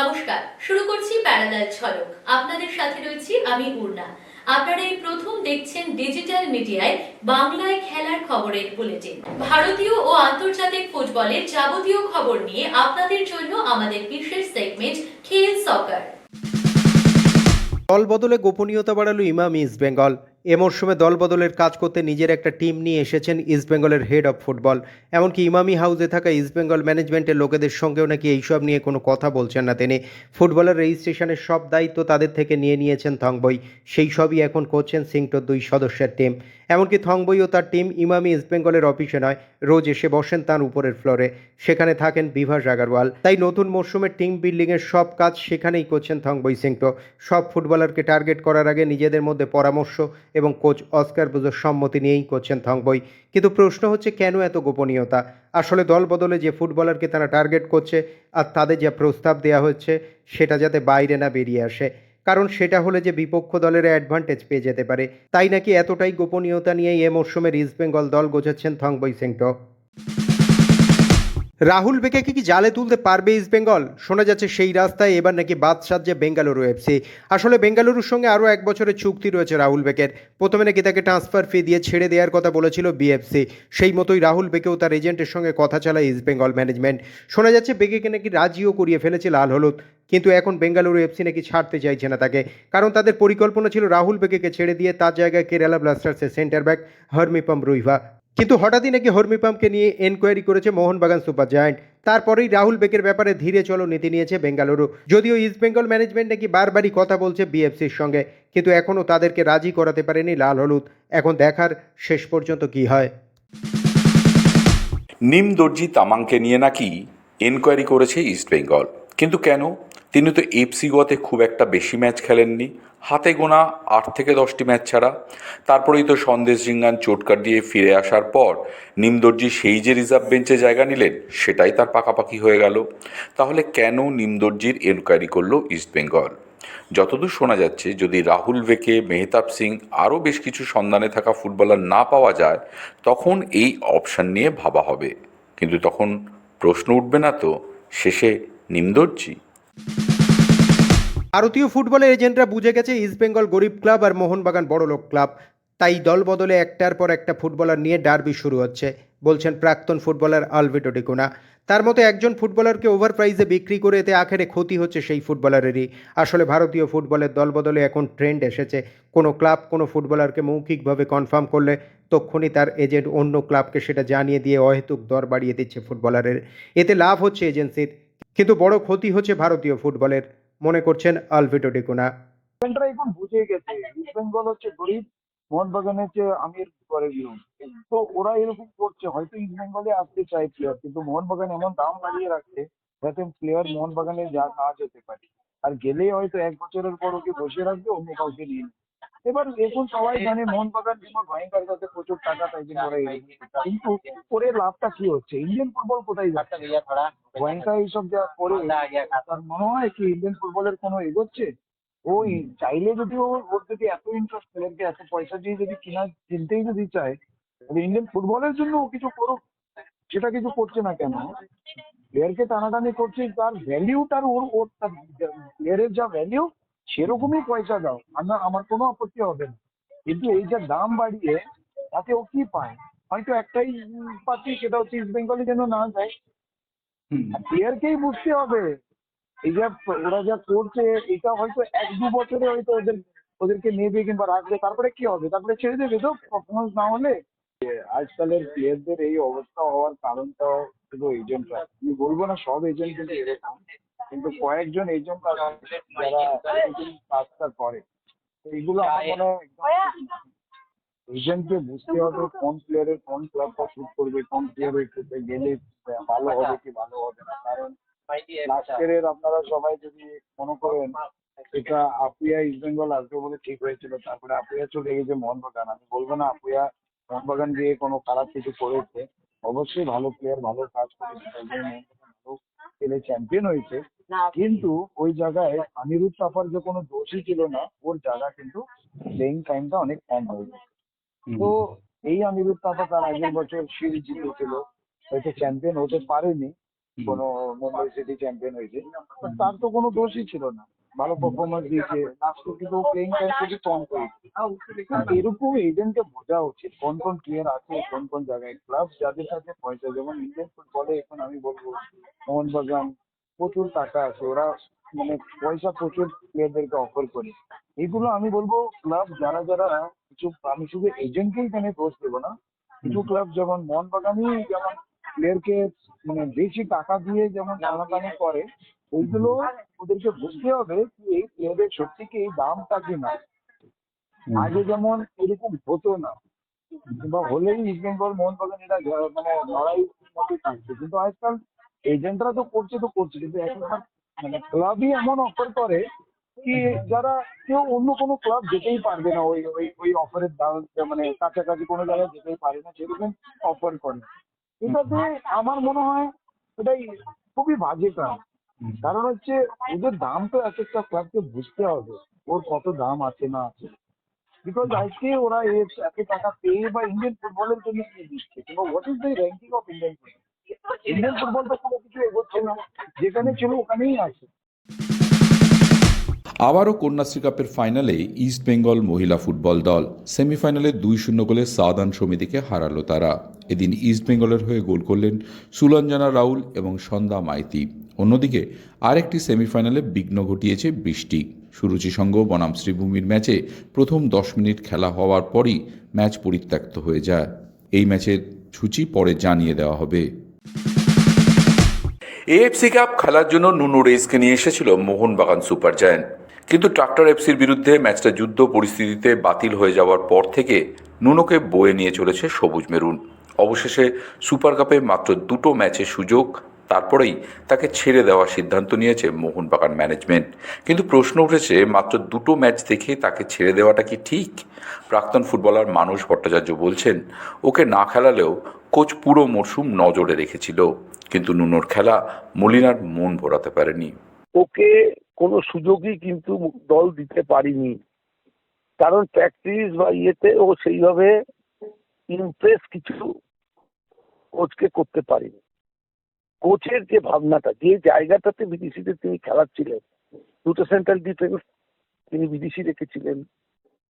নমস্কার, শুরু করছি প্যারালাল ঝলক আপনাদের সাথে রয়েছি আমি পূর্ণা আপনারা এই প্রথম দেখছেন ডিজিটাল মিডিয়ায় বাংলায় খেলার খবরের বুলেটিন। ভারতীয় ও আন্তর্জাতিক ফুটবলের যাবতীয় খবর নিয়ে আপনাদের জন্য আমাদের বিশেষ সেগমেন্ট খেল সকার দল বদলে গোপনীয়তা বাড়ালো ইমাম ইস্টবেঙ্গল এ মরশুমে দল বদলের কাজ করতে নিজের একটা টিম নিয়ে এসেছেন ইস্টবেঙ্গলের হেড অফ ফুটবল। এমনকি ইমামি হাউসে থাকা ইস্টবেঙ্গল ম্যানেজমেন্টের লোকেদের সঙ্গেও নাকি এইসব নিয়ে কোনো কথা বলছেন না তিনি। ফুটবলের রেজিস্ট্রেশনের সব দায়িত্ব তাদের থেকে নিয়ে নিয়েছেন থংবই। সেই সবই এখন করছেন সিংটোর দুই সদস্যের টিম। এমনকি থংবই ও তার টিম ইমামি ইস্টবেঙ্গলের অফিসে নয়, রোজ এসে বসেন তার উপরের ফ্লোরে। সেখানে থাকেন বিভাস আগারওয়াল। তাই নতুন মরশুমের টিম বিল্ডিংয়ের সব কাজ সেখানেই করছেন থংবই সিংটো। সব ফুটবলারকে টার্গেট করার আগে নিজেদের মধ্যে পরামর্শ এবং কোচ অস্কার বুজোর সম্মতি নিয়েই করছেন থংবই। কিন্তু প্রশ্ন হচ্ছে, কেন এত গোপনীয়তা? আসলে দল বদলে যে ফুটবলারকে তারা টার্গেট করছে আর তাদের যা প্রস্তাব দেওয়া হচ্ছে, সেটা যাতে বাইরে না বেরিয়ে আসে। কারণ সেটা হলে যে বিপক্ষ দলের অ্যাডভান্টেজ পেয়ে যেতে পারে। তাই নাকি এতটাই গোপনীয়তা নিয়েই এ মরশুমের ইস্টবেঙ্গল দল গোছাচ্ছেন থংবই সিংটো? রাহুল বেকে কি জালে তুলতে পারবে ইস্টবেঙ্গল শোনা যাচ্ছে সেই রাস্তায় এবার নাকি বাদ সাজছে বেঙ্গালুরু এফসি আসলে বেঙ্গালুরুর সঙ্গে আরও এক বছরের চুক্তি রয়েছে রাহুল বেকের প্রথমে নাকি তাকে ট্রান্সফার ফি দিয়ে ছেড়ে দেওয়ার কথা বলেছিল বিএফসি সেই মতোই রাহুল বেকেও তার এজেন্টের সঙ্গে কথা চালায় ইস্টবেঙ্গল ম্যানেজমেন্ট শোনা যাচ্ছে বেকেকে নাকি রাজিও করিয়ে ফেলেছে লাল হলুদ। কিন্তু এখন বেঙ্গালুরু এফসি নাকি ছাড়তে চাইছে না তাকে। কারণ তাদের পরিকল্পনা ছিল রাহুল বেকেকে ছেড়ে দিয়ে তার জায়গায় কেরালা ব্লাস্টার্সের সেন্টার ব্যাক হরমিপম রুইভা কিন্তু হঠাৎই নাকি হরমিপামকে নিয়ে এনকোয়ারি করেছে মোহনবাগান সুপার জায়ান্ট। তারপরেই রাহুল বেকের ব্যাপারে ধীরে চলো নীতি নিয়েছে বেঙ্গালুরু। যদিও ইস্টবেঙ্গল ম্যানেজমেন্ট নাকি বারবারই কথা বলছে বিএফসির সঙ্গে, কিন্তু এখনও তাদেরকে রাজি করাতে পারেনি লাল হলুদ। এখন দেখার শেষ পর্যন্ত কি হয়। নিম দর্জি তামাংকে নিয়ে নাকি এনকোয়ারি করেছে ইস্টবেঙ্গল কিন্তু কেন? তিনি তো এফসি গতে খুব একটা বেশি ম্যাচ খেলেননি। হাতে গোনা আট থেকে দশটি ম্যাচ ছাড়া। তারপরেই তো সন্দেশ জিঙ্গান চোটকার দিয়ে ফিরে আসার পর নিমদর্জি সেই যে রিজার্ভ বেঞ্চে জায়গা নিলেন, সেটাই তার পাকাপাকি হয়ে গেল। তাহলে কেন নিমদর্জির এনকোয়ারি করল ইস্টবেঙ্গল যতদূর শোনা যাচ্ছে, যদি রাহুল ভেকে, মেহতাব সিং আরও বেশ কিছু সন্ধানে থাকা ফুটবলার না পাওয়া যায়, তখন এই অপশান নিয়ে ভাবা হবে। কিন্তু তখন প্রশ্ন উঠবে না তো, শেষে নিমদর্জি? ভারতীয় ফুটবলের এজেন্টরা বুঝে গেছে ইস্টবেঙ্গল গরিব ক্লাব আর মোহনবাগান বড়লোক ক্লাব তাই দল বদলে একটার পর একটা ফুটবলার নিয়ে ডার্বি শুরু হচ্ছে, বলছেন প্রাক্তন ফুটবলার আলভিটো ডিকোনা তার মতো একজন ফুটবলারকে ওভার প্রাইসে বিক্রি করে এতে আখেরে ক্ষতি হচ্ছে সেই ফুটবলারেরই। আসলে ভারতীয় ফুটবলের দল বদলে এখন ট্রেন্ড এসেছে। কোনো ক্লাব কোনো ফুটবলারকে মৌখিকভাবে কনফার্ম করলে তক্ষুনি তার এজেন্ট অন্য ক্লাবকে সেটা জানিয়ে দিয়ে অহেতুক দর বাড়িয়ে দিচ্ছে ফুটবলারের। এতে লাভ হচ্ছে এজেন্সির কিন্তু বড় ক্ষতি হচ্ছে ভারতীয় ফুটবলের, মনে করছেন আলভিটো ডিকোনা এখন বুঝে গেছে। বেঙ্গল হচ্ছে গরিব, মোহনবাগান হচ্ছে আমির পরের বিরুদ্ধ। তো ওরা এরকম করছে, হয়তো ইস্ট বেঙ্গলে আসতে চায় প্লেয়ার কিন্তু মোহনবাগান এমন দাম বাড়িয়ে রাখছে যাতে প্লেয়ার মোহনবাগানে যা কাজ হতে পারে। আর গেলেই হয়তো এক বছরের পর ওকে বসে রাখবে, অন্য কাউকে নিয়ে। এবার এখন সবাই জানে মোহনবাগান বিমা ভয়ঙ্কর কাছে প্রচুর টাকা তাই জন্য ওরা এরকম করছে। কিন্তু করে লাভটা কি হচ্ছে? ইন্ডিয়ান ফুটবল কোথায় যাচ্ছে? ভয়ঙ্কর এইসব যা করে তার মনে হয় কি ইন্ডিয়ান ফুটবলের কোনো এগোচ্ছে? ওই চাইলে যদি ও ওর যদি এত ইন্টারেস্ট প্লেয়ারকে এত পয়সা দিয়ে যদি কিনা কিনতেই যদি চায় তাহলে ইন্ডিয়ান ফুটবলের জন্য ও কিছু করুক। সেটা কিছু করছে না কেন? প্লেয়ারকে টানাটানি করছে তার ভ্যালিউ তার ওর ওর তার প্লেয়ারের যা ভ্যালিউ সেরকমই পয়সা দাও আমরা আমার কোনো আপত্তি হবে না। কিন্তু এই যা দাম বাড়িয়ে তাতে ও কি পায়? হয়তো একটাই পাচ্ছি সেটা হচ্ছে ইস্ট বেঙ্গলে যেন না যায় প্লেয়ারকেই বুঝতে হবে। এই যা ওরা যা করছে এটা হয়তো এক দু বছরে হয়তো ওদের ওদেরকে নেবে কিংবা রাখবে। তারপরে কি হবে? তারপরে ছেড়ে দেবে তো? পারফরমেন্স না হলে? আজকালের প্লেয়ারদের এই অবস্থা হওয়ার কারণটা শুধু এজেন্টরা আমি বলব না সব এজেন্ট কিন্তু এরকম। কিন্তু কয়েকজন এজেন্ট আছে যারা কাজটা করে। তো এগুলো আমার মনে হয় এজেন্টকে বুঝতে হবে কোন প্লেয়ারের কোন ক্লাবটা শুট করবে কোন প্লেয়ারের ক্ষেত্রে গেলে ভালো হবে কি ভালো হবে না। কারণ লাস্ট ইয়ারের আপনারা সবাই যদি মনে করেন এটা আপুয়া ইস্ট বেঙ্গল আসবে বলে ঠিক হয়েছিল তারপরে আপুয়া চলে গেছে মোহনবাগান। আমি বলব না আপুয়া মোহনবাগান গিয়ে কোনো খারাপ কিছু করেছে। অবশ্যই ভালো প্লেয়ার ভালো কাজ করেছে তাই জন্য খেলে চ্যাম্পিয়ন হয়েছে। কিন্তু ওই জায়গায় আনিরুদ্ধ তাপার যে কোনো দোষই ছিল না ওর জায়গা কিন্তু প্লেইং টাইমটা অনেক কম হয়ে গেছে। তো এই আনিরুদ্ধ তাপা তার আগের বছর সিরিজ জিতেছিল। হয়তো চ্যাম্পিয়ন হতে পারেনি কোনো মুম্বাই সিটি চ্যাম্পিয়ন হয়েছে। তার তো কোনো দোষই ছিল না। ভালো পারফরমেন্স দিয়েছে লাস্টে কিন্তু প্লেইং টাইম খুবই কম পেয়েছে। এরকম এজেন্টকে বোঝা উচিত কোন কোন প্লেয়ার আছে কোন কোন জায়গায়। ক্লাব যাদের সাথে পয়সা যেমন ইন্ডিয়ান ফুটবলে এখন আমি বলব মোহনবাগান প্রচুর টাকা আছে ওরা মানে পয়সা প্রচুর প্লেয়ারদেরকে অফার করে। এগুলো আমি বলব ক্লাব যারা যারা কিছু আমি শুধু এজেন্টকেই এখানে দোষ দেবো না। কিছু ক্লাব যেমন মোহনবাগানই যেমন প্লেয়ারকে মানে বেশি টাকা দিয়ে যেমন টানাটানি করে ওইগুলো ওদেরকে বুঝতে হবে কি এই প্লেয়ারের সত্যি কি এই দামটা কি না আগে যেমন এরকম হতো না কিংবা হলেই ইস্ট বেঙ্গল মোহনবাগান এরা ঝ- মানে লড়াই মধ্যে থাকছে কিন্তু আজকাল এজেন্টরা তো করছে তো করছে কিন্তু এখনকার মানে ক্লাবই এমন অফার করে কি যারা কেউ অন্য কোনো ক্লাব যেতেই পারবে না ওই ওই ওই অফারের দাম মানে কাছাকাছি কোনো জায়গায় যেতেই পারে না সেরকম অফার করে। এটাতে আমার মনে হয় এটাই খুবই বাজে কাজ। কারণ হচ্ছে ওদের দাম তো এক একটা ক্লাবকে বুঝতে হবে ওর কত দাম আছে না আছে। বিকজ আজকে ওরা এত টাকা পেয়ে বা ইন্ডিয়ান ফুটবলের জন্য কি দিচ্ছে কিংবা what is the ranking of Indian football Indian football তো কোনো কিছু এগোচ্ছে না। যেখানে ছিল ওখানেই আছে। আবারও কন্যাশ্রী কাপের ফাইনালে ইস্ট বেঙ্গল মহিলা ফুটবল দল সেমিফাইনালে দুই শূন্য গোলে সাদান সমিতিকে হারালো তারা। এদিন ইস্ট বেঙ্গলের হয়ে গোল করলেন সুলঞ্জনা রাউল এবং সন্ধ্যা মাইতি। অন্যদিকে আরেকটি সেমিফাইনালে বিঘ্ন ঘটিয়েছে বৃষ্টি। সুরুচি সংঘ বনাম শ্রীভূমির ম্যাচে প্রথম দশ মিনিট খেলা হওয়ার পরই ম্যাচ পরিত্যক্ত হয়ে যায়। এই ম্যাচের সূচি পরে জানিয়ে দেওয়া হবে। এএফসি কাপ খেলার জন্য নুনু রেসকে নিয়ে এসেছিল মোহনবাগান সুপার জায়ান্ট। কিন্তু ট্রাক্টর এফসির বিরুদ্ধে ম্যাচটা যুদ্ধ পরিস্থিতিতে বাতিল হয়ে যাওয়ার পর থেকে নুনোকে বয়ে নিয়ে চলেছে সবুজ মেরুন। অবশেষে সুপার কাপে মাত্র দুটো ম্যাচের সুযোগ, তারপরেই তাকে ছেড়ে দেওয়ার সিদ্ধান্ত নিয়েছে মোহনবাগান ম্যানেজমেন্ট। কিন্তু প্রশ্ন উঠেছে, মাত্র দুটো ম্যাচ দেখে তাকে ছেড়ে দেওয়াটা কি ঠিক? প্রাক্তন ফুটবলার মানুষ ভট্টাচার্য বলছেন, ওকে না খেলালেও কোচ পুরো মরশুম নজরে রেখেছিল, কিন্তু নুনোর খেলা মলিনার মন ভরাতে পারেনি। ওকে কোনো সুযোগই কিন্তু দল দিতে পারিনি। কারণ প্র্যাকটিস বা ইয়েতে ও সেইভাবে ইমপ্রেস কিছু কোচকে করতে পারেনি। কোচের যে ভাবনাটা, যে জায়গাটাতে বিদেশিদের তিনি খেলাচ্ছিলেন, দুটো সেন্ট্রাল ডিফেন্স তিনি বিদেশি রেখেছিলেন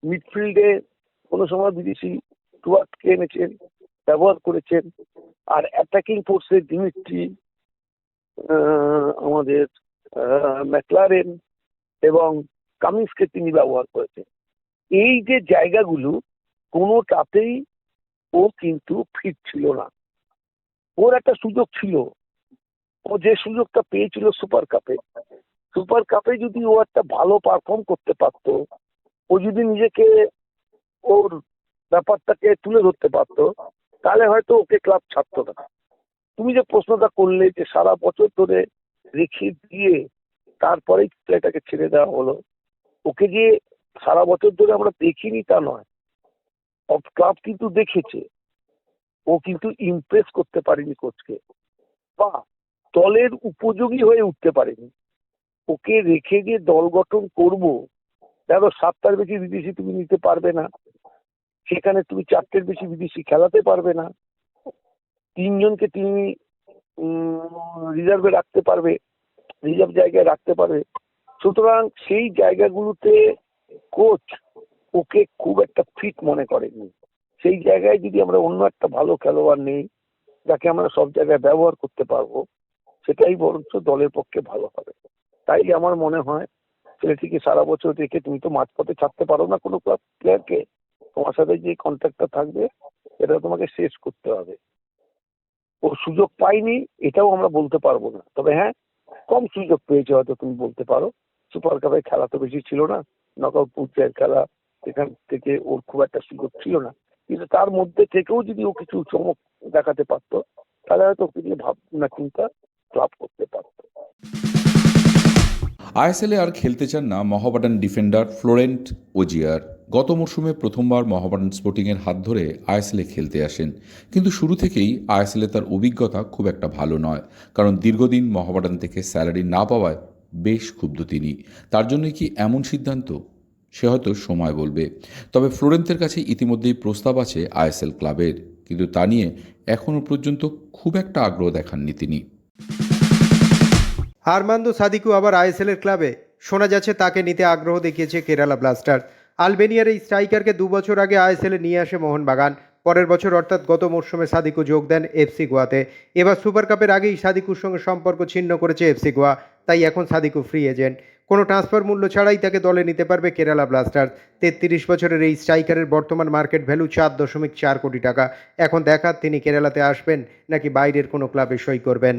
মিডফিল্ডে কোনো সময় বিদেশি টুয়ার্টকে এনেছেন ব্যবহার করেছেন। আর অ্যাটাকিং ফোর্সের দিমিত্রি আমাদের ম্যাকলারেন এবং কামিন্সকে তিনি ব্যবহার করেছেন। এই যে জায়গাগুলো, কোনোটাতেই ও কিন্তু ফিট ছিল না। ওর একটা সুযোগ ছিল। ও যে সুযোগটা পেয়েছিল সুপার কাপে সুপার কাপে যদি ও একটা ভালো পারফর্ম করতে পারতো, ও যদি নিজেকে ওর ব্যাপারটাকে তুলে ধরতে পারতো তাহলে হয়তো ওকে ক্লাব ছাড়তো না। তুমি যে প্রশ্নটা করলে যে সারা বছর ধরে রেখে দিয়ে তারপরেই ছেলেটাকে ছেড়ে দেওয়া হলো, ওকে যে সারা বছর ধরে আমরা দেখিনি তা নয় ক্লাব কিন্তু দেখেছে। ও কিন্তু ইমপ্রেস করতে পারেনি কোচকে বা দলের উপযোগী হয়ে উঠতে পারেনি। ওকে রেখে যে দল গঠন করব, দেখো সাতটার বেশি বিদেশি তুমি নিতে পারবে না সেখানে তুমি চারটের বেশি বিদেশি খেলাতে পারবে না। তিনজনকে তিনি রিজার্ভে রাখতে পারবে রিজার্ভ জায়গায় রাখতে পারবে। সুতরাং সেই জায়গাগুলোতে কোচ ওকে খুব একটা ফিট মনে করেনি। সেই জায়গায় যদি আমরা অন্য একটা ভালো খেলোয়াড় নেই, যাকে আমরা সব জায়গায় ব্যবহার করতে পারব, সেটাই বরঞ্চ দলের পক্ষে ভালো হবে। তাই আমার মনে হয়, ছেলেটিকে সারা বছর রেখে তুমি তো মাঝপথে ছাড়তে পারো না কোনো ক্লাব প্লেয়ারকে তোমার সাথে যে কন্ট্যাক্টটা থাকবে এটা তোমাকে শেষ করতে হবে। ও সুযোগ পাইনি এটাও আমরা বলতে পারব না। তবে হ্যাঁ কম সুযোগ পেয়েছে হয়তো তুমি বলতে পারো। সুপার কাপে খেলা তো বেশি ছিল না। নকআউট পর্যায়ের খেলা, সেখান থেকে ওর খুব একটা সুযোগ ছিল না। কিন্তু তার মধ্যে থেকেও যদি ও কিছু চমক দেখাতে পারতো, তাহলে হয়তো ওকে নিয়ে ভাবনা চিন্তা ক্লাব করতে পারতো। আইএসএলে আর খেলতে চান না মহাবাডান ডিফেন্ডার ফ্লোরেন্ট ওজিয়ার। গত মরশুমে প্রথমবার মহাবাডান স্পোর্টিংয়ের হাত ধরে আইএসএলে খেলতে আসেন। কিন্তু শুরু থেকেই আইএসএলে তার অভিজ্ঞতা খুব একটা ভালো নয়। কারণ দীর্ঘদিন মহাবাডান থেকে স্যালারি না পাওয়ায় বেশ ক্ষুব্ধ তিনি। তার জন্য কি এমন সিদ্ধান্ত? সে হয়তো সময় বলবে। তবে ফ্লোরেন্তের কাছে ইতিমধ্যেই প্রস্তাব আছে আইএসএল ক্লাবের। কিন্তু তা নিয়ে এখনও পর্যন্ত খুব একটা আগ্রহ দেখাননি তিনি। আরমান্দো সাদিকু আবার আইএসএল এর ক্লাবে। শোনা যাচ্ছে তাকে নিতে আগ্রহ দেখিয়েছে কেরালা ব্লাস্টার্স আলবেনিয়ার এই স্ট্রাইকারকে দু বছর আগে আইএসএল নিয়ে আসে মোহনবাগান। পরের বছর অর্থাৎ গত মরশুমে সাদিকু যোগ দেন এফসি গোয়াতে। এবার সুপার কাপের আগেই সাদিকুর সঙ্গে সম্পর্ক ছিন্ন করেছে এফসি গোয়া। তাই এখন সাদিকু ফ্রি এজেন্ট কোনো ট্রান্সফার মূল্য ছাড়াই তাকে দলে নিতে পারবে কেরালা ব্লাস্টার্স তেত্রিশ বছরের এই স্ট্রাইকারের বর্তমান মার্কেট ভ্যালু চার দশমিক চার কোটি টাকা। এখন দেখার তিনি কেরালাতে আসবেন নাকি বাইরের কোনো ক্লাবে সই করবেন।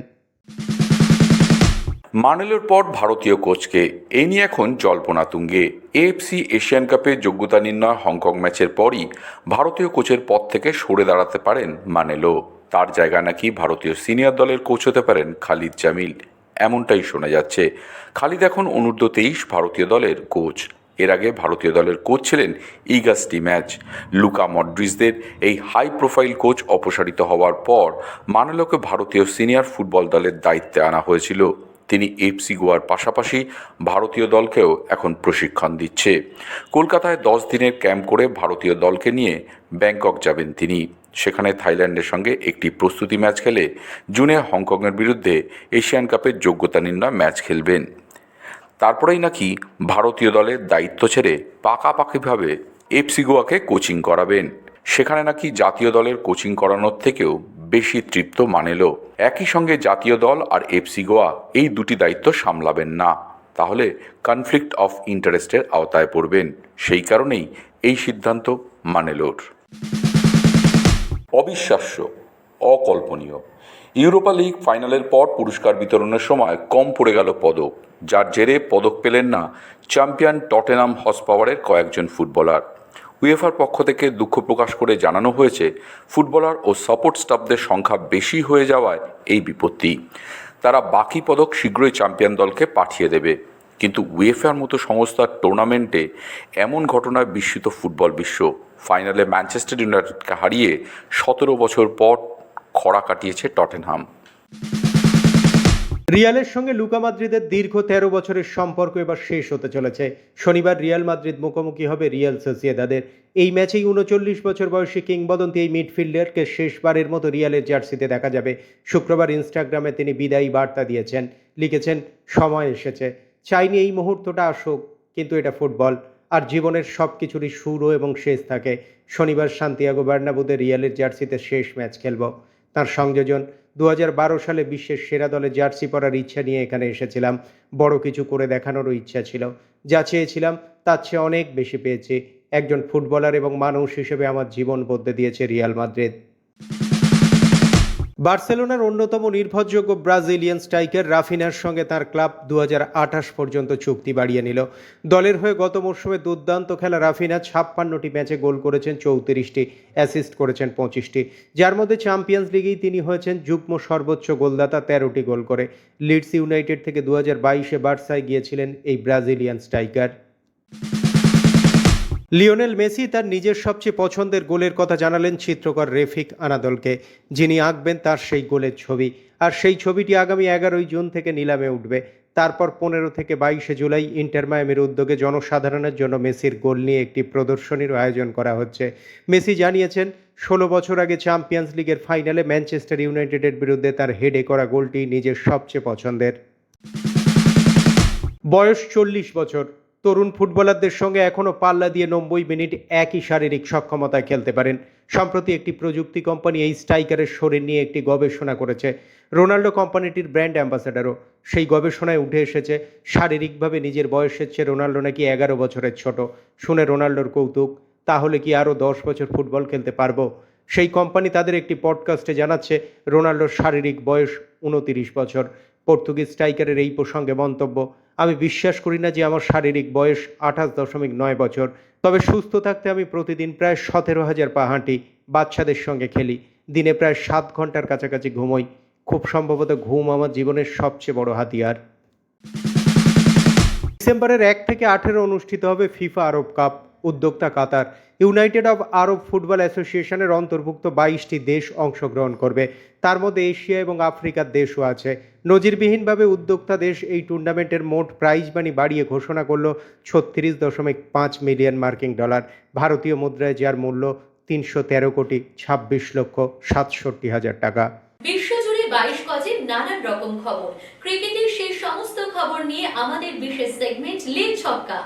মানেলোর পর ভারতীয় কোচকে এই নিয়ে এখন জল্পনা তুঙ্গে। এএফসি এশিয়ান কাপে যোগ্যতা নির্ণয় হংকং ম্যাচের পরই ভারতীয় কোচের পদ থেকে সরে দাঁড়াতে পারেন মানেলো। তার জায়গা নাকি ভারতীয় সিনিয়র দলের কোচ হতে পারেন খালিদ জামিল। এমনটাই শোনা যাচ্ছে। খালিদ এখন অনূর্ধ্ব তেইশ ভারতীয় দলের কোচ। এর আগে ভারতীয় দলের কোচ ছিলেন ইগাস্টি ম্যাচ। লুকা মড্রিসদের এই হাই প্রোফাইল কোচ অপসারিত হওয়ার পর মানেলোকে ভারতীয় সিনিয়র ফুটবল দলের দায়িত্বে আনা হয়েছিল। তিনি এফসি গোয়ার পাশাপাশি ভারতীয় দলকেও এখন প্রশিক্ষণ দিচ্ছে। কলকাতায় দশ দিনের ক্যাম্প করে ভারতীয় দলকে নিয়ে ব্যাংকক যাবেন তিনি। সেখানে থাইল্যান্ডের সঙ্গে একটি প্রস্তুতি ম্যাচ খেলে জুনে হংকংয়ের বিরুদ্ধে এশিয়ান কাপের যোগ্যতা নির্ণয় ম্যাচ খেলবেন। তারপরেই নাকি ভারতীয় দলের দায়িত্ব ছেড়ে পাকাপাকিভাবে এফসি গোয়াকে কোচিং করাবেন। সেখানে নাকি জাতীয় দলের কোচিং করানোর থেকেও বেশি তৃপ্ত মানেলো। একই সঙ্গে জাতীয় দল আর এফসি গোয়া এই দুটি দায়িত্ব সামলাবেন না। তাহলে কনফ্লিক্ট অফ ইন্টারেস্টের আওতায় পড়বেন। সেই কারণেই এই সিদ্ধান্ত মানেলোর। অবিশ্বাস্য, অকল্পনীয়। ইউরোপা লিগ ফাইনালের পর পুরস্কার বিতরণের সময় কম পড়ে গেল পদক। যার জেরে পদক পেলেন না চ্যাম্পিয়ন টটেনাম হসপাওয়ারের কয়েকজন ফুটবলার। উয়েফার পক্ষ থেকে দুঃখ প্রকাশ করে জানানো হয়েছে, ফুটবলার ও সাপোর্ট স্টাফদের সংখ্যা বেশি হয়ে যাওয়ায় এই বিপত্তি। তারা বাকি পদক শীঘ্রই চ্যাম্পিয়ন দলকে পাঠিয়ে দেবে। কিন্তু উয়েফার মতো সংস্থার টুর্নামেন্টে এমন ঘটনায় বিস্মিত ফুটবল বিশ্ব। ফাইনালে ম্যানচেস্টার ইউনাইটেডকে হারিয়ে সতেরো বছর পর খরা কাটিয়েছে টটেনহাম। রিয়ালের সঙ্গে লুকা মাদ্রিদের দীর্ঘ তেরো বছরের সম্পর্ক এবার শেষ হতে চলেছে। শনিবার রিয়াল মাদ্রিদ মুখোমুখি হবে রিয়াল সোসিয়েদাদের। এই ম্যাচেই উনচল্লিশ বছর বয়সী কিংবদন্তি এই মিডফিল্ডারকে শেষবারের মতো রিয়ালের জার্সিতে দেখা যাবে। শুক্রবার ইনস্টাগ্রামে তিনি বিদায়ী বার্তা দিয়েছেন। লিখেছেন, সময় এসেছে। চাইনি এই মুহূর্তটা আসুক, কিন্তু এটা ফুটবল। আর জীবনের সব কিছুরই শুরু এবং শেষ থাকে। শনিবার শান্তিয়াগো বার্নাবুতে রিয়ালের জার্সিতে শেষ ম্যাচ খেলব। তার সংযোজন দু হাজার বারো সালে বিশ্বের সেরা দলে জার্সি পরার ইচ্ছা নিয়ে এখানে এসেছিলাম। বড় কিছু করে দেখানোরও ইচ্ছা ছিল। যা চেয়েছিলাম, তার চেয়ে অনেক বেশি পেয়েছি। একজন ফুটবলার এবং মানুষ হিসেবে আমার জীবন বদলে দিয়েছে রিয়াল মাদ্রিদ। বার্সেলোনার অন্যতম নির্ভরযোগ্য ব্রাজিলিয়ান স্ট্রাইকার রাফিনার সঙ্গে তার ক্লাব দু হাজার আঠাশ পর্যন্ত চুক্তি বাড়িয়ে নিল। দলের হয়ে গত মরশুমে দুর্দান্ত খেলা রাফিনা ছাপ্পান্নটি ম্যাচে গোল করেছেন, চৌত্রিশটি অ্যাসিস্ট করেছেন, পঁচিশটি। যার মধ্যে চ্যাম্পিয়ন্স লিগেই তিনি হয়েছেন যুগ্ম সর্বোচ্চ গোলদাতা, তেরোটি গোল করে। লিডস ইউনাইটেড থেকে দু হাজার বাইশে বার্সায় গিয়েছিলেন এই ব্রাজিলিয়ান স্ট্রাইকার। লিওনেল মেসি তার নিজের সবচেয়ে পছন্দের গোলের কথা জানালেন চিত্রকর রেফিক আনাদলকে। যিনি আঁকবেন তার সেই গোলের ছবি। আর সেই ছবিটি আগামী এগারোই জুন থেকে নিলামে উঠবে। তারপর পনেরো থেকে বাইশে জুলাই ইন্টার মায়ামির উদ্যোগে জনসাধারণের জন্য মেসির গোল নিয়ে একটি প্রদর্শনীর আয়োজন করা হচ্ছে। মেসি জানিয়েছেন, ষোলো বছর আগে চ্যাম্পিয়ন্স লিগের ফাইনালে ম্যানচেস্টার ইউনাইটেডের বিরুদ্ধে তার হেডে করা গোলটি নিজের সবচেয়ে পছন্দের। বয়স চল্লিশ বছর। তরুণ ফুটবলারদের সঙ্গে এখনও পাল্লা দিয়ে নব্বই মিনিট একই শারীরিক সক্ষমতায় খেলতে পারেন। সম্প্রতি একটি প্রযুক্তি কোম্পানি এই স্ট্রাইকারের শরীর নিয়ে একটি গবেষণা করেছে। রোনাল্ডো কোম্পানিটির ব্র্যান্ড অ্যাম্বাসেডারও। সেই গবেষণায় উঠে এসেছে, শারীরিকভাবে নিজের বয়সের চেয়ে রোনাল্ডো নাকি এগারো বছরের ছোট। শুনে রোনাল্ডোর কৌতুক, তাহলে কি আরও দশ বছর ফুটবল খেলতে পারব? সেই কোম্পানি তাদের একটি পডকাস্টে জানাচ্ছে, রোনাল্ডোর শারীরিক বয়স উনতিরিশ বছর। পর্তুগিজ স্ট্রাইকারের এই প্রসঙ্গে মন্তব্য, আমি বিশ্বাস করি না যে আমার শারীরিক বয়স আঠাশ দশমিক নয় বছর, তবে সুস্থ থাকতে আমি প্রতিদিন প্রায় সতেরো হাজার পা হাঁটি, বাচ্চাদের সঙ্গে খেলি, দিনে প্রায় সাত ঘণ্টার কাছাকাছি ঘুমোই, খুব সম্ভবত ঘুম আমার জীবনের সবচেয়ে বড় হাতিয়ার। ডিসেম্বরের এক থেকে আঠেরো অনুষ্ঠিত হবে ফিফা আরব কাপ, উদ্যোক্তা Qatar. United of Arab football অ্যাসোসিয়েশনের অন্তর্ভুক্ত বাইশটি দেশ অংশগ্রহণ করবে। তার মধ্যে এশিয়া এবং আফ্রিকার দেশও আছে। নজিরবিহীনভাবে উদ্যোক্তা দেশ এই টুর্নামেন্টের মোট প্রাইজ মানি বাড়িয়ে ঘোষণা করল ছত্রিশ দশমিক পাঁচ মিলিয়ন মার্কিন ডলার। ভারতীয় মুদ্রায় যার মূল্য তিনশো তেরো কোটি ছাব্বিশ লক্ষ সাতষট্টি হাজার টাকা। বিশ্বজুড়ে বাইশ গজের নানান রকম খবর। ক্রিকেটের সেই সমস্ত খবর নিয়ে আমাদের বিশেষ সেগমেন্ট লিগ ছক্কা।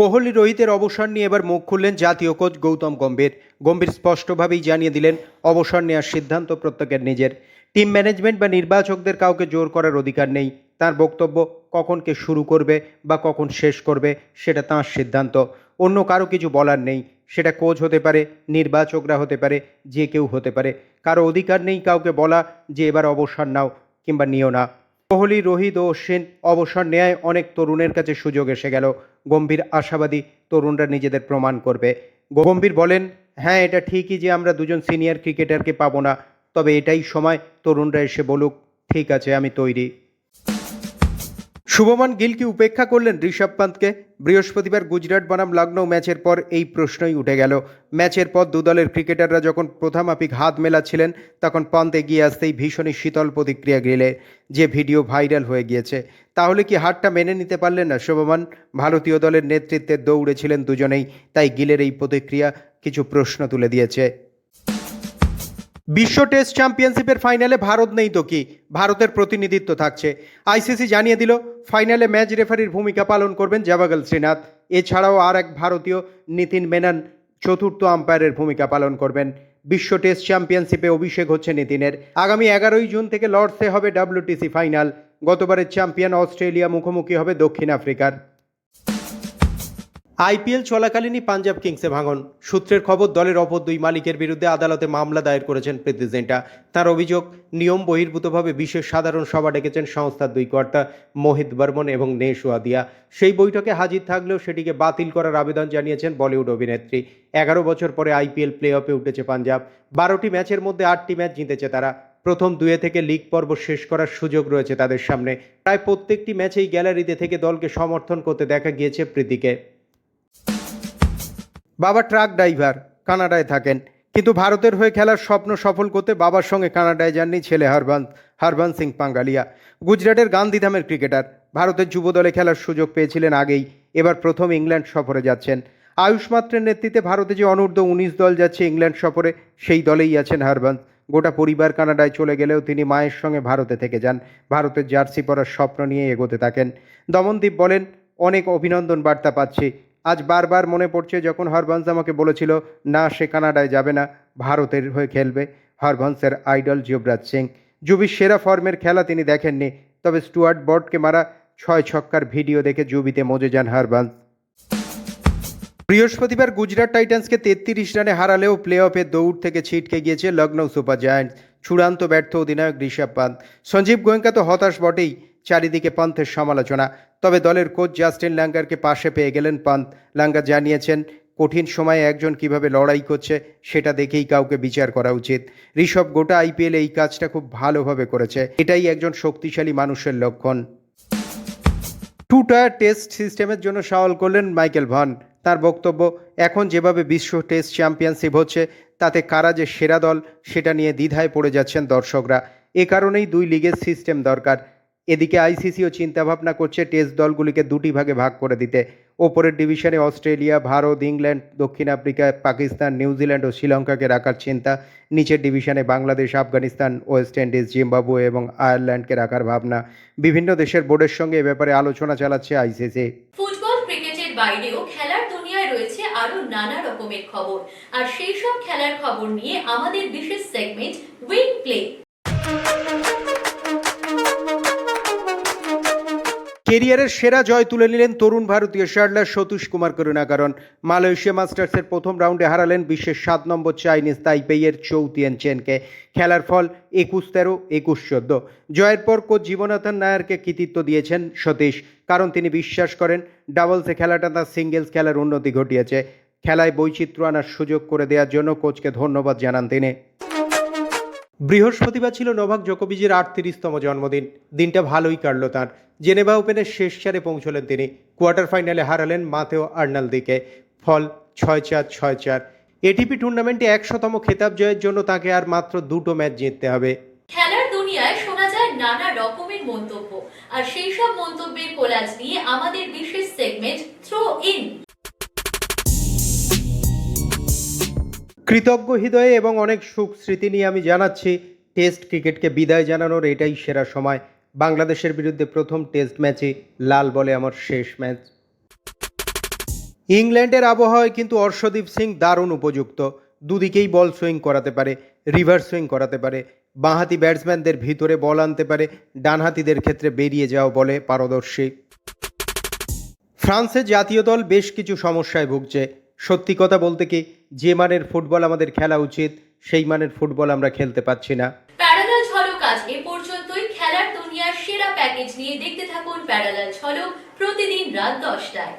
কোহলি রোহিতের অবসর নিয়ে এবার মুখ খুললেন জাতীয় কোচ গৌতম গম্ভীর। গম্ভীর স্পষ্টভাবেই জানিয়ে দিলেন, অবসর নেওয়ার সিদ্ধান্ত প্রত্যেকের নিজের। টিম ম্যানেজমেন্ট বা নির্বাচকদের কাউকে জোর করার অধিকার নেই। তার বক্তব্য কখন কে শুরু করবে বা কখন শেষ করবে সেটা তাঁর সিদ্ধান্ত। অন্য কারও কিছু বলার নেই। সেটা কোচ হতে পারে, নির্বাচকরা হতে পারে, যে কেউ হতে পারে। কারও অধিকার নেই কাউকে বলা যে এবার অবসর নাও কিংবা নিও না। কোহলি, রোহিত ও অশ্বিন অবসর নেয় অনেক তরুণের কাছে সুযোগ এসে গেল। গম্ভীর আশাবাদী তরুণরা নিজেদের প্রমাণ করবে। গম্ভীর বলেন হ্যাঁ এটা ঠিকই যে আমরা দুজন সিনিয়র ক্রিকেটারকে পাবো না, তবে এটাই সময় তরুণরা এসে বলুক, ঠিক আছে, আমি তৈরি। শুভমান গিল কি উপেক্ষা করলেন ঋষভ পান্তকে? বৃহস্পতিবার গুজরাট বনাম লখনৌ ম্যাচের পর এই প্রশ্নই উঠে গেল। ম্যাচের পর দলের ক্রিকেটাররা যখন প্রথমাপিক হাত মেলাচ্ছিলেন, তখন পন্ত এগিয়ে আসতেই ভীষণই শীতল প্রতিক্রিয়া গেলে যে ভিডিও ভাইরাল হয়ে গিয়েছে। তাহলে কি হারটা মেনে নিতে পারলেন না শুভমান? ভারতীয় দলের নেতৃত্বে দৌড়েছিলেন দুজনেই, তাই গিলের এই প্রতিক্রিয়া কিছু প্রশ্ন তুলে দিয়েছে। বিশ্ব টেস্ট চ্যাম্পিয়নশিপের ফাইনালে ভারত নেই তো কি? ভারতের প্রতিনিধিত্ব থাকছে। আইসিসি জানিয়ে দিল, ফাইনালে ম্যাচ রেফারির ভূমিকা পালন করবেন জাবাগল শ্রীনাথ। এছাড়াও আর এক ভারতীয়, নিতিন মেনন, চতুর্থ আম্পায়ারের ভূমিকা পালন করবেন। বিশ্ব টেস্ট চ্যাম্পিয়নশিপে অভিষেক হচ্ছে নিতিনের। আগামী এগারোই জুন থেকে লর্ডসে হবে ডাব্লিউটিসি ফাইনাল। গতবারের চ্যাম্পিয়ন অস্ট্রেলিয়া মুখোমুখি হবে দক্ষিণ আফ্রিকার। আইপিএল চলাকালীনই পাঞ্জাব কিংসে ভাঙন। সূত্রের খবর, দলের অপর দুই মালিকের বিরুদ্ধে আদালতে মামলা দায়ের করেছেন প্রীতি তার অভিযোগ, নিয়ম বহির্ভূতভাবে বিশেষ সাধারণ সভা ডেকেছেন সংস্থার দুই কর্তা, মোহিত বর্মন এবং নেশ ওয়াদিয়া সেই বৈঠকে হাজির থাকলেও সেটিকে বাতিল করার আবেদন জানিয়েছেন বলিউড অভিনেত্রী। এগারো বছর পরে আইপিএল প্লে অফে উঠেছে পাঞ্জাব। বারোটি ম্যাচের মধ্যে আটটি ম্যাচ জিতেছে তারা। প্রথম দুয়ে থেকে লিগ পর্ব শেষ করার সুযোগ রয়েছে তাদের সামনে। প্রায় প্রত্যেকটি ম্যাচেই গ্যালারিতে থেকে দলকে সমর্থন করতে দেখা গিয়েছে প্রীতিকে। বাবা ট্রাক ড্রাইভার, কানাডায় থাকেন। কিন্তু ভারতের হয়ে খেলার স্বপ্ন সফল করতে বাবার সঙ্গে কানাডায় যাননি ছেলে হরবন্স হরবন্স সিং পাঙ্গালিয়া। গুজরাটের গান্ধীধামের ক্রিকেটার। ভারতের যুব দলে খেলার সুযোগ পেয়েছিলেন আগেই। এবার প্রথম ইংল্যান্ড সফরে যাচ্ছেন। আয়ুষ মাত্রের নেতৃত্বে ভারতে যে অনূর্ধ্ব উনিশ দল যাচ্ছে ইংল্যান্ড সফরে, সেই দলেই আছেন হরবন্স। গোটা পরিবার কানাডায় চলে গেলেও তিনি মায়ের সঙ্গে ভারতে থেকে যান। ভারতের জার্সি পরার স্বপ্ন নিয়ে এগোতে থাকেন। দমনদীপ বলেন, অনেক অভিনন্দন বার্তা পাচ্ছি। আজ বারবার মনে পড়ছে যখন হরবংশ আমাকে বলেছিল, না, সে কানাডায় যাবে না, ভারতের হয়ে খেলবে। হরবংশের আইডল যুবরাজ সিং। যুবির সেরা ফর্মের খেলা তিনি দেখেননি, তবে স্টুয়ার্ট বর্ডকে মারা ছয় ছক্কার ভিডিও দেখে জুবিতে মজে যান হরবংশ। বৃহস্পতিবার গুজরাট টাইটান্সকে তেত্রিশ রানে হারালেও প্লে অফে দৌড় থেকে ছিটকে গিয়েছে লখনৌ সুপার জায়ান্টস। চূড়ান্ত ব্যর্থ অধিনায়ক ঋষভ পান্ত। সঞ্জীব গোয়েঙ্কা তো হতাশ বটেই চারিদিকে পান্থের সমালোচনা। তবে দলের কোচ জাস্টিন ল্যাঙ্গারকে পাশে পেয়ে গেলেন পান্ত ল্যাঙ্গার জানিয়েছেন, কঠিন সময়ে একজন কীভাবে লড়াই করছে, সেটা দেখেই কাউকে বিচার করা উচিত। ঋষভ গোটা আইপিএল এই কাজটা খুব ভালোভাবে করেছে। এটাই একজন শক্তিশালী মানুষের লক্ষণ। টু টায়ার টেস্ট সিস্টেমের জন্য সওয়াল করলেন মাইকেল ভন। তার বক্তব্য, এখন যেভাবে বিশ্ব টেস্ট চ্যাম্পিয়নশিপ হচ্ছে, তাতে কারা যে সেরা দল, সেটা নিয়ে দ্বিধায় পড়ে যাচ্ছেন দর্শকরা। এ কারণেই দুই লিগের সিস্টেম দরকার। এদিকে আইসিসিও চিন্তাভাবনা করছে টেস্ট দলগুলিকে দুটি ভাগে ভাগ করে দিতে। ওপরের ডিভিশনে অস্ট্রেলিয়া, ভারত, ইংল্যান্ড, দক্ষিণ আফ্রিকা, পাকিস্তান নিউজিল্যান্ড ও শ্রীলঙ্কাকে রাখার চিন্তা। নিচের ডিভিশনে Bangladesh, Afghanistan, West Indies, Zimbabwe এবং আয়ারল্যান্ডকে রাখার ভাবনা। বিভিন্ন দেশের বোর্ডের সঙ্গে এ ব্যাপারে আলোচনা চালাচ্ছে আইসিসি বাইরেও খেলার দুনিয়ায় রয়েছে আরও নানা রকমের খবর। আর সেই সব খেলার খবর নিয়ে আমাদের বিশেষ সেগমেন্ট উইং প্লে কেরিয়ারের সেরা জয় তুলে নিলেন তরুণ ভারতীয় শার্লার সতীশ কুমার করুণাকরণ। মালয়েশিয়া মাস্টার্সের প্রথম রাউন্ডে হারালেন বিশ্বের সাত নম্বর চাইনিজ তাইপেইয়ের চৌতিয়ান চেনকে খেলার ফল একুশ তেরো, একুশ চোদ্দ। জয়ের পর কোচ জীবনাথন নায়ারকে কৃতিত্ব দিয়েছেন সতীশ, কারণ তিনি বিশ্বাস করেন ডাবলসে খেলাটা তার সিঙ্গেলস খেলার উন্নতি ঘটিয়েছে। খেলায় বৈচিত্র্য আনার সুযোগ করে দেওয়ার জন্য কোচকে ধন্যবাদ জানান তিনি। বৃহস্পতিবার ছিল নোভাক জোকোভিচের আটত্রিশতম জন্মদিন। দিনটা ভালোই কাটল তার। জেনেভা ওপেনের শেষ চারে পৌঁছলেন তিনি। কোয়ার্টার ফাইনালে হারালেন মাথেও আর্নালদিকে। ফল ছয় চার ছয় চার। এটিপি টুর্নামেন্টে একশোতম খেতাব জয়ের জন্য তাকে আর মাত্র দুটো ম্যাচ জিততে হবে। খেলার দুনিয়ায় শোনা যায় নানা রকমের মন্তব্য। আর সেই সব মন্তব্যের কোলাজ নিয়ে আমাদের বিশেষ সেগমেন্ট থ্রো ইন কৃতজ্ঞ হৃদয়ে এবং অনেক সুখ স্মৃতি নিয়ে আমি জানাচ্ছি, টেস্ট ক্রিকেটকে বিদায় জানানোর এটাই সেরা সময়। বাংলাদেশের বিরুদ্ধে প্রথম টেস্ট ম্যাচে লাল বলে আমার শেষ ম্যাচ। ইংল্যান্ডের আবহাওয়ায় কিন্তু অর্শদীপ সিং দারুণ উপযুক্ত। দুদিকেই বল সুইং করাতে পারে রিভার্স সুইং করাতে পারে, বাঁহাতি ব্যাটসম্যানদের ভিতরে বল আনতে পারে, ডানহাতিদের ক্ষেত্রে বেরিয়ে যাও বলে পারদর্শী। ফ্রান্সের জাতীয় দল বেশ কিছু সমস্যায় ভুগছে। সত্যি কথা বলতে কি, যে মানের ফুটবল আমাদের খেলা উচিত, সেই মানের ফুটবল আমরা খেলতে পাচ্ছি না। প্যারালাল ঝলক আজ এ পর্যন্তই। খেলার দুনিয়ার সেরা প্যাকেজ নিয়ে দেখতে থাকুন প্যারালাল ঝলক প্রতিদিন রাত দশটায়।